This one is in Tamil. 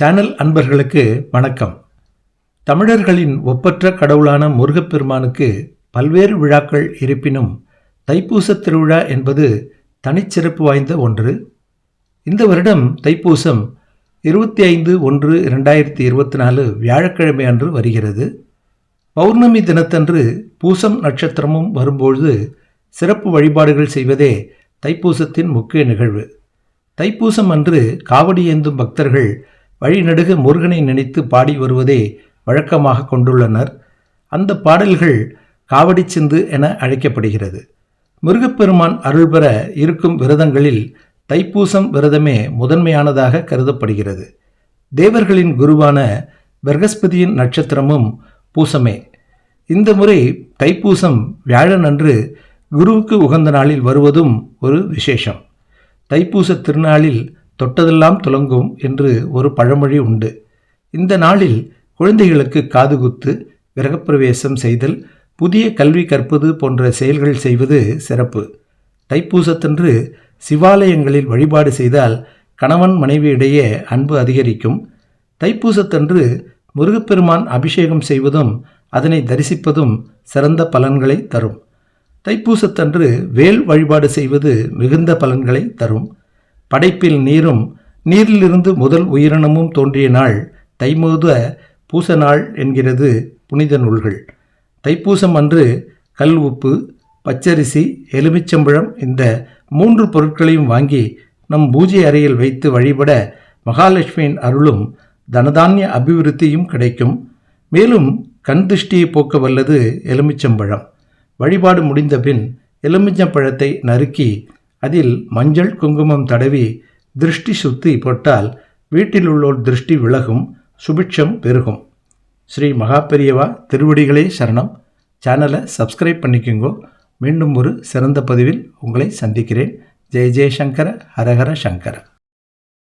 சேனல் அன்பர்களுக்கு வணக்கம். தமிழர்களின் ஒப்பற்ற கடவுளான முருகப்பெருமானுக்கு பல்வேறு விழாக்கள் இருப்பினும் தைப்பூசத் திருவிழா என்பது தனிச்சிறப்பு வாய்ந்த ஒன்று. இந்த வருடம் தைப்பூசம் இருபத்தி ஐந்து ஒன்று இரண்டாயிரத்தி இருபத்தி நாலு வியாழக்கிழமை அன்று வருகிறது. பௌர்ணமி தினத்தன்று பூசம் நட்சத்திரமும் வரும்பொழுது சிறப்பு வழிபாடுகள் செய்வதே தைப்பூசத்தின் முக்கிய நிகழ்வு. தைப்பூசம் அன்று காவடி ஏந்தும் பக்தர்கள் வழிநடுக முருகனை நினைத்து பாடி வருவதே வழக்கமாக கொண்டுள்ளனர். அந்த பாடல்கள் காவடி சிந்து என அழைக்கப்படுகிறது. முருகப்பெருமான் அருள் பெற இருக்கும் விரதங்களில் தைப்பூசம் விரதமே முதன்மையானதாக கருதப்படுகிறது. தேவர்களின் குருவான பிரகஸ்பதியின் நட்சத்திரமும் பூசமே. இந்த முறை தைப்பூசம் வியாழன் அன்று குருவுக்கு உகந்த நாளில் வருவதும் ஒரு விசேஷம். தைப்பூச திருநாளில் தொட்டதெல்லாம் துலங்கும் என்று ஒரு பழமொழி உண்டு. இந்த நாளில் குழந்தைகளுக்கு காதுகுத்து கிரகப்பிரவேசம் செய்தல் புதிய கல்வி கற்பது போன்ற செயல்கள் செய்வது சிறப்பு. தைப்பூசத்தன்று சிவாலயங்களில் வழிபாடு செய்தால் கணவன் மனைவியிடையே அன்பு அதிகரிக்கும். தைப்பூசத்தன்று முருகப்பெருமான் அபிஷேகம் செய்வதும் அதனை தரிசிப்பதும் சிறந்த பலன்களை தரும். தைப்பூசத்தன்று வேல் வழிபாடு செய்வது மிகுந்த பலன்களை தரும். படைப்பில் நீரும் நீரிலிருந்து முதல் உயிரினமும் தோன்றிய நாள் தைமூத பூச நாள் என்கிறது புனித நூல்கள். தைப்பூசம் அன்று கல் உப்பு பச்சரிசி எலுமிச்சம்பழம் இந்த மூன்று பொருட்களையும் வாங்கி நம் பூஜை அறையில் வைத்து வழிபட மகாலட்சுமியின் அருளும் தனதானிய அபிவிருத்தியும் கிடைக்கும். மேலும் கண் திருஷ்டியை போக்க வல்லது எலுமிச்சம்பழம். வழிபாடு முடிந்தபின் எலுமிச்சம்பழத்தை நறுக்கி அதில் மஞ்சள் குங்குமம் தடவி திருஷ்டி சுத்தி போட்டால் வீட்டில் உள்ளோர் திருஷ்டி விலகும் சுபிட்சம் பெருகும். ஸ்ரீ மகாபெரியவா திருவடிகளே சரணம். சேனலை சப்ஸ்கிரைப் பண்ணிக்கோங்கோ. மீண்டும் ஒரு சிறந்த பதிவில் உங்களை சந்திக்கிறேன். ஜெய் ஜெயசங்கர ஹரஹர சங்கர.